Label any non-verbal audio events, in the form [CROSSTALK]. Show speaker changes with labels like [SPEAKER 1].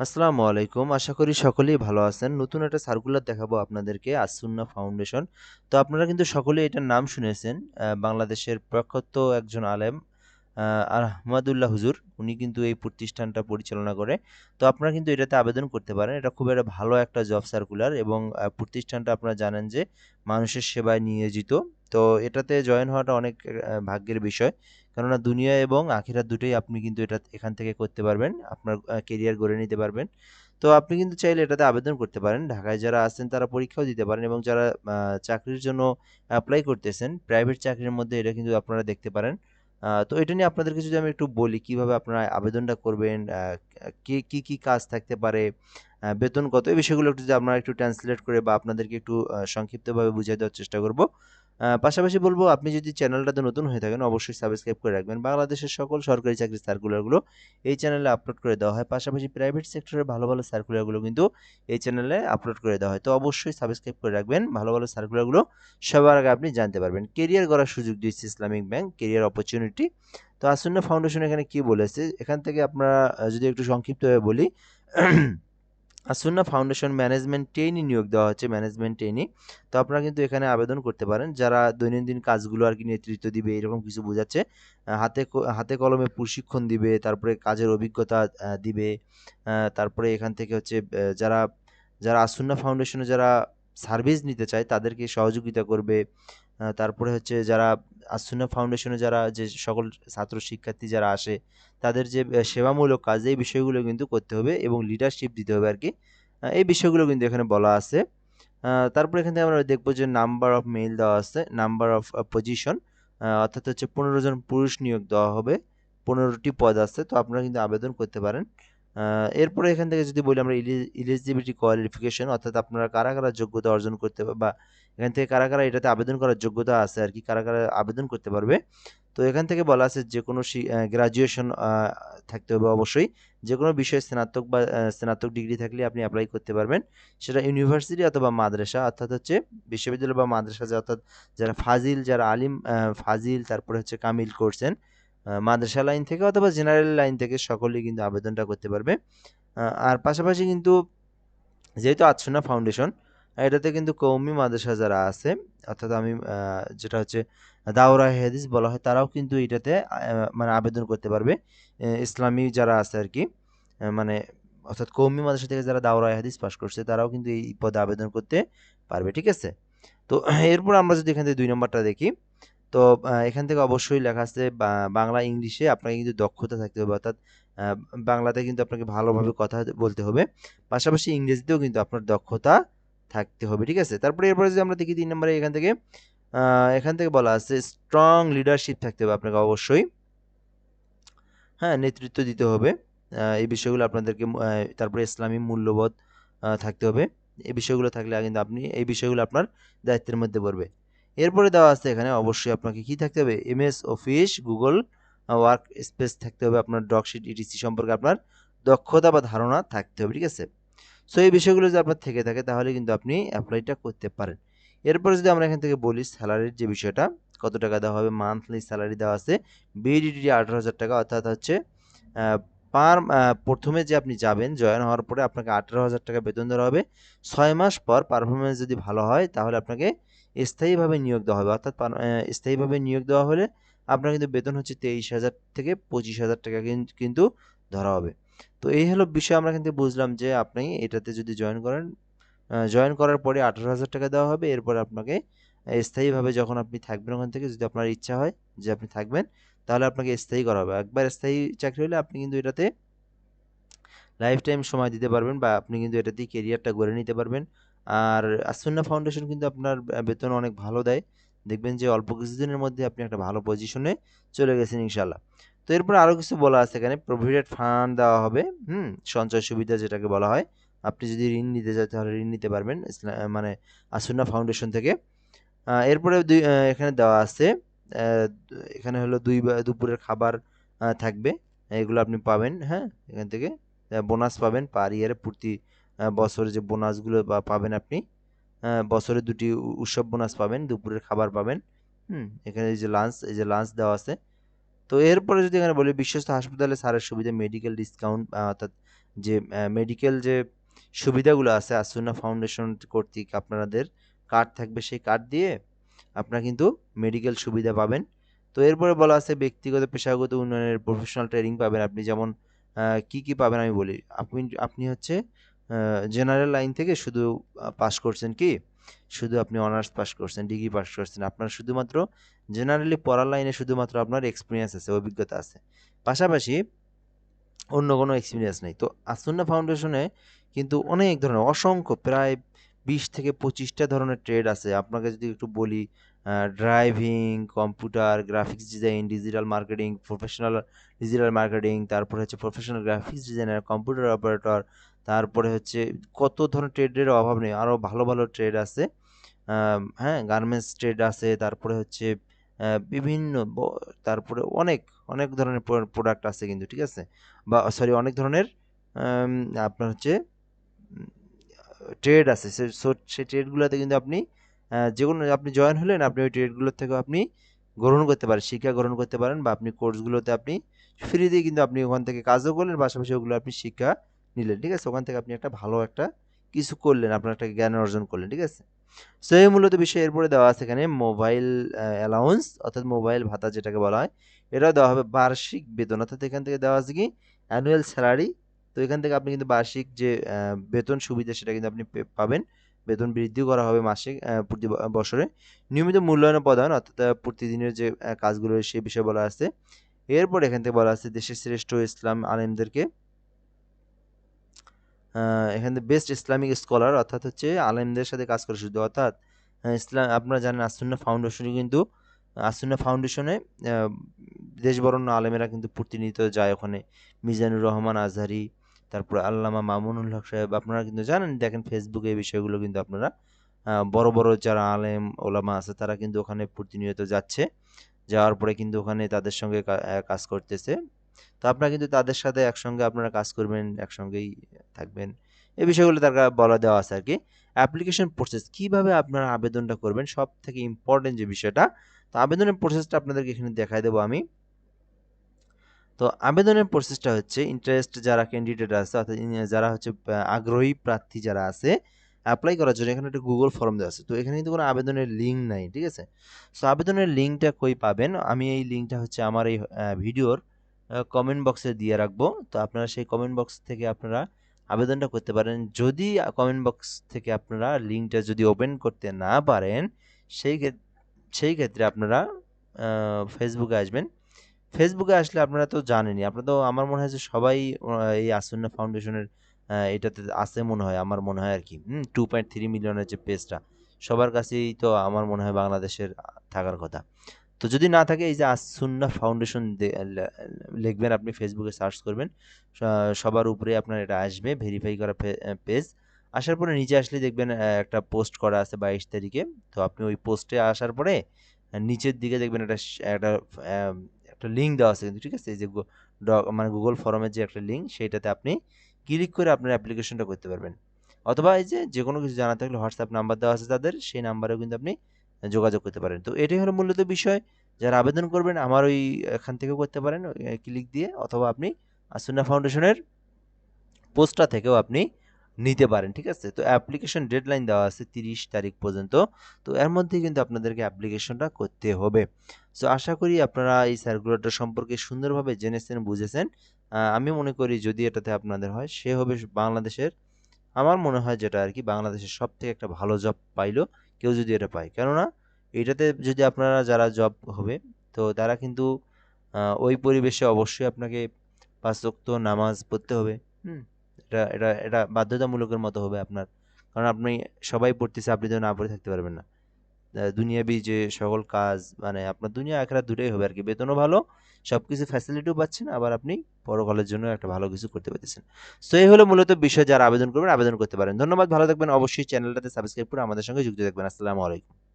[SPEAKER 1] আসসালামু আলাইকুম। আশা করি সকলেই ভালো আছেন। নতুন একটা সার্কুলার দেখাবো আপনাদেরকে আস-সুন্নাহ ফাউন্ডেশন। তো আপনারা কিন্তু সকলেই এটার নাম শুনেছেন। বাংলাদেশের প্রখ্যাত একজন আলেম আহমাদুল্লাহ হুজুর। উনি কিন্তু এই প্রতিষ্ঠানটা পরিচালনা করে। তো আপনারা কিন্তু এটাতে আবেদন করতে পারেন। এটা খুব একটা ভালো একটা জব সার্কুলার এবং প্রতিষ্ঠানটা আপনারা জানেন যে মানুষের সেবায় নিয়োজিত। তো এটাতে জয়েন হওয়াটা অনেক ভাগ্যের বিষয়। কেননা দুনিয়া এবং আখিরাত দুটোই আপনি কিন্তু এটা এখান থেকে করতে পারবেন। আপনার কেরিয়ার গড়ে নিতে পারবেন। তো আপনি কিন্তু চাইলে এটাতে আবেদন করতে পারেন। ঢাকায় যারা আছেন তারা পরীক্ষাও দিতে পারেন এবং যারা চাকরির জন্য অ্যাপ্লাই করতেছেন, প্রাইভেট চাকরির মধ্যে এটা কিন্তু আপনারা দেখতে পারেন। তো এটা নিয়ে আপনাদেরকে যদি আমি একটু বলি কীভাবে আপনারা আবেদনটা করবেন, কি, কি, কি কাজ থাকতে পারে, বেতন কত? এই বিষয়গুলো একটু যদি আপনারা একটু ট্রান্সলেট করে বা আপনাদেরকে একটু সংক্ষিপ্তভাবে বুঝিয়ে দেওয়ার চেষ্টা করব। পাশাপাশি বলব আপনি যদি চ্যানেলটাতে নতুন হয়ে থাকেন অবশ্যই সাবস্ক্রাইব করে রাখবেন। বাংলাদেশের সকল সরকারি চাকরির সার্কুলারগুলো এই চ্যানেলে আপলোড করে দেওয়া হয়। পাশাপাশি প্রাইভেট সেক্টরের ভালো, ভালো সার্কুলারগুলো কিন্তু এই চ্যানেলে আপলোড করে দেওয়া হয়। তো অবশ্যই সাবস্ক্রাইব করে রাখবেন। ভালো, ভালো সার্কুলারগুলো সবার আগে আপনি জানতে পারবেন। কেরিয়ার গড়ার সুযোগ দিচ্ছে ইসলামিক ব্যাংক, কেরিয়ার অপরচুনিটি। তো আসন্ন ফাউন্ডেশন এখানে কি বলেছে? এখান থেকে আপনারা যদি একটু সংক্ষিপ্তভাবে বলি আসুন্নাহ ফাউন্ডেশন ম্যানেজমেন্ট ট্রেইনি নিয়োগ দেওয়া হচ্ছে, ম্যানেজমেন্ট ট্রেইনি। তো আপনারা কিন্তু এখানে আবেদন করতে পারেন। যারা দৈনন্দিন কাজগুলো আর কি নেতৃত্ব দিবে এরকম কিছু বোঝাচ্ছে। হাতে হাতে কলমে প্রশিক্ষণ দিবে, তারপরে কাজের অভিজ্ঞতা দিবে। তারপরে এখান থেকে হচ্ছে যারা, যারা আসুন্নাহ ফাউন্ডেশনে যারা সার্ভিস নিতে চায় তাদেরকে সহযোগিতা করবে। তারপরে হচ্ছে যারা আসুন্নাহ ফাউন্ডেশনে যারা যে সকল ছাত্র শিক্ষার্থী যারা আসে তাদের যে সেবামূলক কাজ এই বিষয়গুলো কিন্তু করতে হবে এবং লিডারশিপ দিতে হবে আর কি এই বিষয়গুলো কিন্তু এখানে বলা আছে। তারপরে এখান থেকে আমরা দেখব যে নাম্বার অফ মেইল দেওয়া আছে, নাম্বার অফ পজিশন অর্থাৎ হচ্ছে ১৫ জন পুরুষ নিয়োগ দেওয়া হবে। পনেরোটি পদ আছে। তো আপনারা কিন্তু আবেদন করতে পারেন। এরপরে এখান থেকে যদি বলি আমরা ইলিজিবিলিটি কোয়ালিফিকেশন অর্থাৎ আপনারা কারা, কারা যোগ্যতা অর্জন করতে বা এখান থেকে কারা, কারা এটাতে আবেদন করার যোগ্যতা আছে আরকি, কারা, কারা আবেদন করতে পারবে। তো এখান থেকে বলা আছে যেকোনো শি আ গ্র্যাজুয়েশন থাকতে হবে অবশ্যই। যে কোনো বিষয়ে স্নাতক বা স্নাতক ডিগ্রি থাকলে আপনি অ্যাপ্লাই করতে পারবেন। সেটা ইউনিভার্সিটি অথবা মাদ্রাসা অর্থাৎ হচ্ছে বিশ্ববিদ্যালয় বা মাদ্রাসা যে অর্থাৎ যারা ফাজিল, যারা আলিম ফাজিল তারপরে হচ্ছে কামিল করছেন মাদ্রাসা লাইন থেকে অথবা জেনারেল লাইন থেকে সকলেই কিন্তু আবেদনটা করতে পারবে। আর পাশাপাশি কিন্তু যেহেতু আসুন্নাহ ফাউন্ডেশন এটাতে কিন্তু কৌমি মাদ্রাসা যারা আছে অর্থাৎ আমি যেটা হচ্ছে দাওরায়ে হাদিস বলা হয় তারাও কিন্তু এটাতে মানে আবেদন করতে পারবে। ইসলামী যারা আছে আর কি মানে অর্থাৎ কৌমি মাদ্রাসা থেকে যারা দাওরায়ে হাদিস পাশ করছে তারাও কিন্তু এই পদে আবেদন করতে পারবে। ঠিক আছে? তো [CLEARS THROAT] এরপর আমরা যদি এখান থেকে দুই নম্বরটা দেখি। তো এখান থেকে অবশ্যই লেখা আছে বাংলা, ইংলিশে আপনাকে কিন্তু দক্ষতা থাকতে হবে। অর্থাৎ বাংলাতে কিন্তু আপনাকে ভালোভাবে কথা বলতে হবে। পাশাপাশি ইংরেজিতেও কিন্তু আপনার দক্ষতা থাকতে হবে। ঠিক আছে? তারপরে এরপরে যদি আমরা দেখি তিন নম্বরে এখান থেকে এখান থেকে বলা আছে স্ট্রং লিডারশিপ থাকতে হবে আপনাকে অবশ্যই। হ্যাঁ, নেতৃত্ব দিতে হবে। এই বিষয়গুলো আপনাদেরকে তারপরে ইসলামী মূল্যবোধ থাকতে হবে। এই বিষয়গুলো থাকলে কিন্তু আপনি এই বিষয়গুলো আপনার দায়িত্বের মধ্যে পড়বে। এরপরে দেওয়া আছে এখানে অবশ্যই আপনাকে কি থাকতে হবে? MS office, Google work space থাকতে হবে। আপনার ডকশিট ইটিসি সম্পর্কে আপনার দক্ষতা বা ধারণা থাকতে হবে। ঠিক আছে? সো এই বিষয়গুলো যদি আপনার থেকে থাকে তাহলে কিন্তু আপনি অ্যাপ্লাইটা করতে পারেন। এরপরে যদি আমরা এখান থেকে বলি স্যালারির যে বিষয়টা, কত টাকা দেওয়া হবে? মান্থলি স্যালারি দেওয়া আছে। বিডিডি আঠারো হাজার টাকা অর্থাৎ হচ্ছে পার প্রথমে যে আপনি যাবেন জয়েন হওয়ার পরে আপনাকে ৳১৮,০০০ বেতন দেওয়া হবে। ছয় মাস পর পারফরমেন্স যদি ভালো হয় তাহলে আপনাকে স্থায়ীভাবে নিয়োগ দেওয়া হবে। অর্থাৎ স্থায়ীভাবে নিয়োগ দেওয়া হলে আপনার কিন্তু বেতন হচ্ছে তেইশ হাজার থেকে পঁচিশ হাজার টাকা কিন্তু ধরা হবে। তো এই হলো বিষয় আমরা থেকে বুঝলাম যে আপনি এটাতে যদি জয়েন করেন, জয়েন করার পরে ৳১৮,০০০ দেওয়া হবে। এরপরে আপনাকে স্থায়ীভাবে যখন আপনি থাকবেন ওখান থেকে যদি আপনার ইচ্ছা হয় যে আপনি থাকবেন, তাহলে আপনাকে স্থায়ী করা হবে। একবার স্থায়ী চাকরি হলে আপনি কিন্তু এটাতে লাইফ টাইম সময় দিতে পারবেন বা আপনি কিন্তু এটাতেই কেরিয়ারটা গড়ে নিতে পারবেন। আর আসুন্নাহ ফাউন্ডেশন কিন্তু আপনার বেতন অনেক ভালো দেয়। দেখবেন যে অল্প কিছুদিনের মধ্যে আপনি একটা ভালো পজিশনে চলে গেছেন ইনশাআল্লাহ। তো এরপরে আরও কিছু বলা আছে এখানে প্রভিডেন্ট ফান্ড দেওয়া হবে। হুম? সঞ্চয় সুবিধা যেটাকে বলা হয়। আপনি যদি ঋণ নিতে চান তাহলে ঋণ নিতে পারবেন মানে আসুন্নাহ ফাউন্ডেশন থেকে। এরপরে দুই এখানে দেওয়া আছে এখানে হলো দুই দুপুরের খাবার থাকবে। এগুলো আপনি পাবেন, হ্যাঁ? এখান থেকে বোনাস পাবেন পার ইয়ারে প্রতি বছরে যে বোনাসগুলো পাবেন আপনি। বছরে দুটি উৎসব বোনাস পাবেন, দুপুরের খাবার পাবেন। হুম? এখানে এই যে লাঞ্চ, এই যে লাঞ্চ দেওয়া আছে। তো এরপরে যদি এখানে বলি, বিশ্বস্ত হাসপাতালে সারের সুবিধা মেডিকেল ডিসকাউন্ট অর্থাৎ যে মেডিকেল যে সুবিধাগুলো আছে আসুন্না ফাউন্ডেশন কর্তৃক আপনাদের কার্ড থাকবে সেই কার্ড দিয়ে আপনারা কিন্তু মেডিকেল সুবিধা পাবেন। তো এরপরে বলা আছে, ব্যক্তিগত পেশাগত উন্নয়নের প্রফেশনাল ট্রেনিং পাবেন। আপনি যেমন কি কি পাবেন আমি বলি। আপনি আপনি হচ্ছে জেনারেল লাইন থেকে শুধু পাস করছেন কি? শুধু আপনি অনার্স পাস করছেন ডিগ্রি পাস করছেন, আপনার শুধুমাত্র জেনারেলি পড়ার লাইনে শুধুমাত্র আপনার এক্সপিরিয়েন্স আছে, অভিজ্ঞতা আছে। পাশাপাশি অন্য কোনো এক্সপিরিয়েন্স নেই। তো আসুন্না ফাউন্ডেশনে কিন্তু অনেক ধরনের, অসংখ্য প্রায় বিশ থেকে পঁচিশটা ধরনের ট্রেড আছে। আপনাকে যদি একটু বলি driving computer graphics design digital marketing professional digital marketing তারপর হচ্ছে professional graphics designer computer operator তারপরে হচ্ছে কত ধরনের ট্রেডের অভাব নেই। আরও ভালো ভালো ট্রেড আছে। হ্যাঁ গার্মেন্টস ট্রেড আছে, তারপরে হচ্ছে বিভিন্ন তারপরে অনেক অনেক ধরনের প্রোডাক্ট আছে কিন্তু, ঠিক আছে? বা, সরি, অনেক ধরনের আপনার হচ্ছে ট্রেড আছে। সো সেই ট্রেডগুলোতে কিন্তু আপনি যে কোনো আপনি জয়েন হলেন আপনি ওই ট্রেডগুলোর থেকেও আপনি গ্রহণ করতে পারেন, শিক্ষা গ্রহণ করতে পারেন বা আপনি কোর্সগুলোতে আপনি ফ্রিতে কিন্তু আপনি ওখান থেকে কাজও করলেন, পাশাপাশি ওগুলো আপনি শিক্ষা নিলেন, ঠিক আছে? ওখান থেকে আপনি একটা ভালো একটা কিছু করলেন, আপনার একটা জ্ঞান অর্জন করলেন, ঠিক আছে? সো এই মূলত বিষয় এরপরে দেওয়া আছে এখানে মোবাইল অ্যালাউন্স অর্থাৎ মোবাইল ভাতা যেটাকে বলা হয়, এটাও দেওয়া হবে বার্ষিক বেতন। অর্থাৎ এখান থেকে দেওয়া আছে কি? অ্যানুয়াল স্যালারি তো এখান থেকে আপনি কিন্তু বার্ষিক যে বেতন সুবিধা সেটা কিন্তু আপনি পাবেন। বেতন বৃদ্ধি করা হবে মাসিক প্রতি বছরে। নিয়মিত মূল্যায়ন প্রদান, অর্থাৎ প্রতিদিনের যে কাজগুলো সে বিষয়ে বলা আছে। এরপর এখান থেকে বলা আছে দেশের শ্রেষ্ঠ ইসলাম আলেমদেরকে এখান বেস্ট ইসলামিক স্কলার অর্থাৎ হচ্ছে আলেমদের সাথে কাজ করে শুধু, অর্থাৎ ইসলাম, আপনারা জানেন আসুন্না ফাউন্ডেশনে কিন্তু আসুন্না ফাউন্ডেশনে দেশ বরণ্য আলেমেরা কিন্তু প্রতিনিধিত্ব যায় ওখানে। মিজানুর রহমান আজহারি, তারপর আল্লামা মামুনুল হক সাহেব, আপনারা কিন্তু জানেন, দেখেন ফেসবুকে এই বিষয়গুলো কিন্তু আপনারা বড় বড় যারা আলেম, ওলামা আছে, তারা কিন্তু ওখানে প্রতিনিয়ত যাচ্ছে। যাওয়ার পরে কিন্তু ওখানে তাদের সঙ্গে কাজ করতেছে। তো আপনারা কিন্তু তাদের সাথে একসঙ্গে আপনারা কাজ করবেন, একসঙ্গেই থাকবেন। এই বিষয়গুলো তার বলা দেওয়া আছে আর কি অ্যাপ্লিকেশন প্রসেস কীভাবে আপনারা আবেদনটা করবেন? সব থেকে ইম্পর্টেন্ট যে বিষয়টা, তো আবেদনের প্রসেসটা আপনাদেরকে এখানে দেখাই দেবো আমি। তো আবেদনের প্রসেসটা হচ্ছে ইন্টারেস্ট যারা ক্যান্ডিডেট আছে, অর্থাৎ যারা হচ্ছে আগ্রহী প্রার্থী যারা আছে অ্যাপ্লাই করার জন্য এখানে একটা গুগল ফর্ম দেওয়া আছে। তো এখানে কিন্তু কোনো আবেদনের লিঙ্ক নাই, ঠিক আছে? সো আবেদনের লিঙ্কটা কই পাবেন? আমি এই লিঙ্কটা হচ্ছে আমার এই ভিডিওর কমেন্ট বক্সে দিয়ে রাখব। তো আপনারা সেই কমেন্ট বক্স থেকে আপনারা আবেদনটা করতে পারেন। যদি কমেন্ট বক্স থেকে আপনারা লিঙ্কটা যদি ওপেন করতে না পারেন, সেই সেই ক্ষেত্রে আপনারা ফেসবুকে আসবেন। ফেসবুকে আসলে আপনারা তো জানেনই, আপনারা তো আমার মনে হয় যে সবাই এই আসুন্না ফাউন্ডেশনের এটাতে আছে মনে হয়, আমার মনে হয় আর কি। হুম টু পয়েন্ট থ্রি মিলিয়নের যে পেজটা সবার কাছেই তো আমার মনে হয় বাংলাদেশের থাকার কথা। তো যদি না থাকে, এই যে আসুন্না ফাউন্ডেশন লিখবেন, আপনি ফেসবুকে সার্চ করবেন। সবার উপরে আপনার এটা আসবে ভেরিফাই করা পেজ আসার পরে নিচে আসলে দেখবেন একটা পোস্ট করা আছে বাইশ তারিখে। তো আপনি ওই পোস্টে আসার পরে, নিচের দিকে দেখবেন একটা একটা একটা লিঙ্ক দেওয়া আছে কিন্তু, ঠিক আছে? এই যে মানে গুগল ফর্মের যে একটা লিঙ্ক সেইটাতে আপনি ক্লিক করে আপনার অ্যাপ্লিকেশনটা করতে পারবেন। অথবা এই যে যে কোনো কিছু জানা থাকলে হোয়াটসঅ্যাপ নাম্বার দেওয়া আছে তাদের, সেই নাম্বারেও কিন্তু আপনি যোগাযোগ করতে পারেন। তো এটাই হলো মূলত বিষয়। যারা আবেদন করবেন, আমার ওই এখান থেকেও করতে পারেন ক্লিক দিয়ে, অথবা আপনি আসুন্না ফাউন্ডেশনের পোস্টটা থেকেও আপনি নিতে পারেন, ঠিক আছে? তো অ্যাপ্লিকেশন ডেডলাইন দেওয়া আছে তিরিশ তারিখ পর্যন্ত। তো এর মধ্যে কিন্তু আপনাদেরকে অ্যাপ্লিকেশনটা করতে হবে। সো আশা করি আপনারা এই সার্কুলারটা সম্পর্কে সুন্দরভাবে জেনেছেন, বুঝেছেন। আমি মনে করি যদি এটাতে আপনাদের হয়, সে হবে বাংলাদেশের, আমার মনে হয় যেটা আর কি, বাংলাদেশের সব থেকে একটা ভালো জব পাইলো। কেউ যদি এটা পায়। কেননা এটাতে যদি আপনারা যারা জব হবে তো তারা কিন্তু ওই পরিবেশে অবশ্যই আপনাকে পাঁচক্ত নামাজ পড়তে হবে। হুম। এটা এটা এটা বাধ্যতামূলকের মতো হবে আপনার। কারণ আপনি সবাই পড়তেছে আপনি তো না পড়ে থাকতে পারবেন না। দুনিয়াবি যে সকল কাজ মানে আপনার দুনিয়া আখেরা দূরেই হবে আর কি বেতনও ভালো সব কিছু ফ্যাসিলিটিও পাচ্ছেন, আবার আপনি পরকালের জন্য একটা ভালো কিছু করতে পারতেছেন। সো এই হলো মূলত বিষয়, যারা আবেদন করবেন, আবেদন করতে পারেন। ধন্যবাদ, ভালো থাকবেন। অবশ্যই চ্যানেলটাতে সাবস্ক্রাইব করে আমাদের সঙ্গে যুক্ত থাকবেন। আসসালামু আলাইকুম।